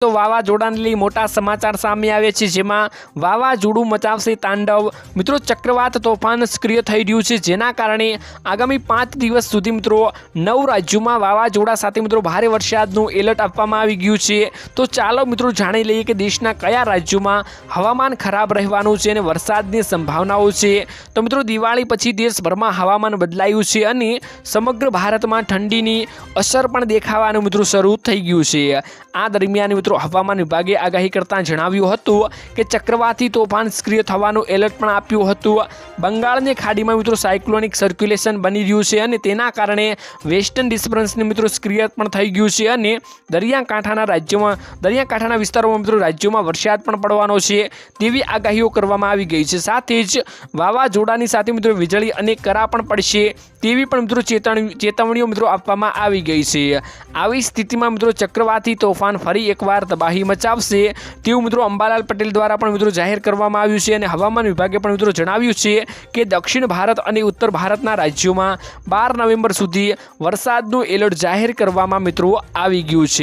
તો વાવાઝોડાને લઈ મોટા સમાચાર સામે આવે છે. જેમાં વાવાઝોડું મચાવશે તાંડવ. મિત્રો, ચક્રવાત તોફાન સક્રિય થઈ રહ્યું છે. જેના કારણે આગામી પાંચ દિવસ સુધી મિત્રો, નવ રાજ્યોમાં વાવાઝોડા સાથે મિત્રો ભારે વરસાદનું એલર્ટ આપવામાં આવી ગયું છે. તો ચાલો મિત્રો જાણી લઈએ કે દેશના કયા રાજ્યોમાં હવામાન ખરાબ રહેવાનું છે અને વરસાદની સંભાવનાઓ છે. તો મિત્રો, દિવાળી પછી દેશભરમાં હવામાન બદલાયું છે અને સમગ્ર ભારતમાં ઠંડીની અસર પણ દેખાવાનું મિત્રો શરૂ થઈ ગયું છે. આ દરમિયાન મિત્રો, હવામાન વિભાગે આગાહી કરતાં જણાવ્યું હતું કે ચક્રવાતી તોફાન સક્રિય થવાનું એલર્ટ પણ આપ્યું હતું. બંગાળની ખાડીમાં મિત્રો સાયક્લોનિક સર્ક્યુલેશન બની રહ્યું છે અને તેના કારણે વેસ્ટર્ન ડિસ્ટર્બન્સને મિત્રો સક્રિય પણ થઈ ગયું છે અને દરિયાકાંઠાના રાજ્યોમાં, દરિયાકાંઠાના વિસ્તારોમાં મિત્રો રાજ્યોમાં વરસાદ પણ પડવાનો છે તેવી આગાહીઓ કરવામાં આવી ગઈ છે. સાથે જ વાવાઝોડાની સાથે મિત્રો વીજળી અને કરા પણ પડશે. તેવી પણ મિત્રો ચેતવણી ચેતવણીઓ મિત્રો આપવામાં આવી ગઈ છે. આવી સ્થિતિમાં મિત્રો ચક્રવાતી તોફાન ફરી એકવાર તબાહી મચાવશે. તેવું મિત્રો અંબાલાલ પટેલ દ્વારા પણ મિત્રો જાહેર કરવામાં આવ્યું છે અને હવામાન વિભાગે પણ મિત્રો જણાવ્યું છે કે દક્ષિણ ભારત અને ઉત્તર ભારતના રાજ્યોમાં બાર નવેમ્બર સુધી વરસાદનું એલર્ટ જાહેર કરવામાં મિત્રો આવી ગયું છે.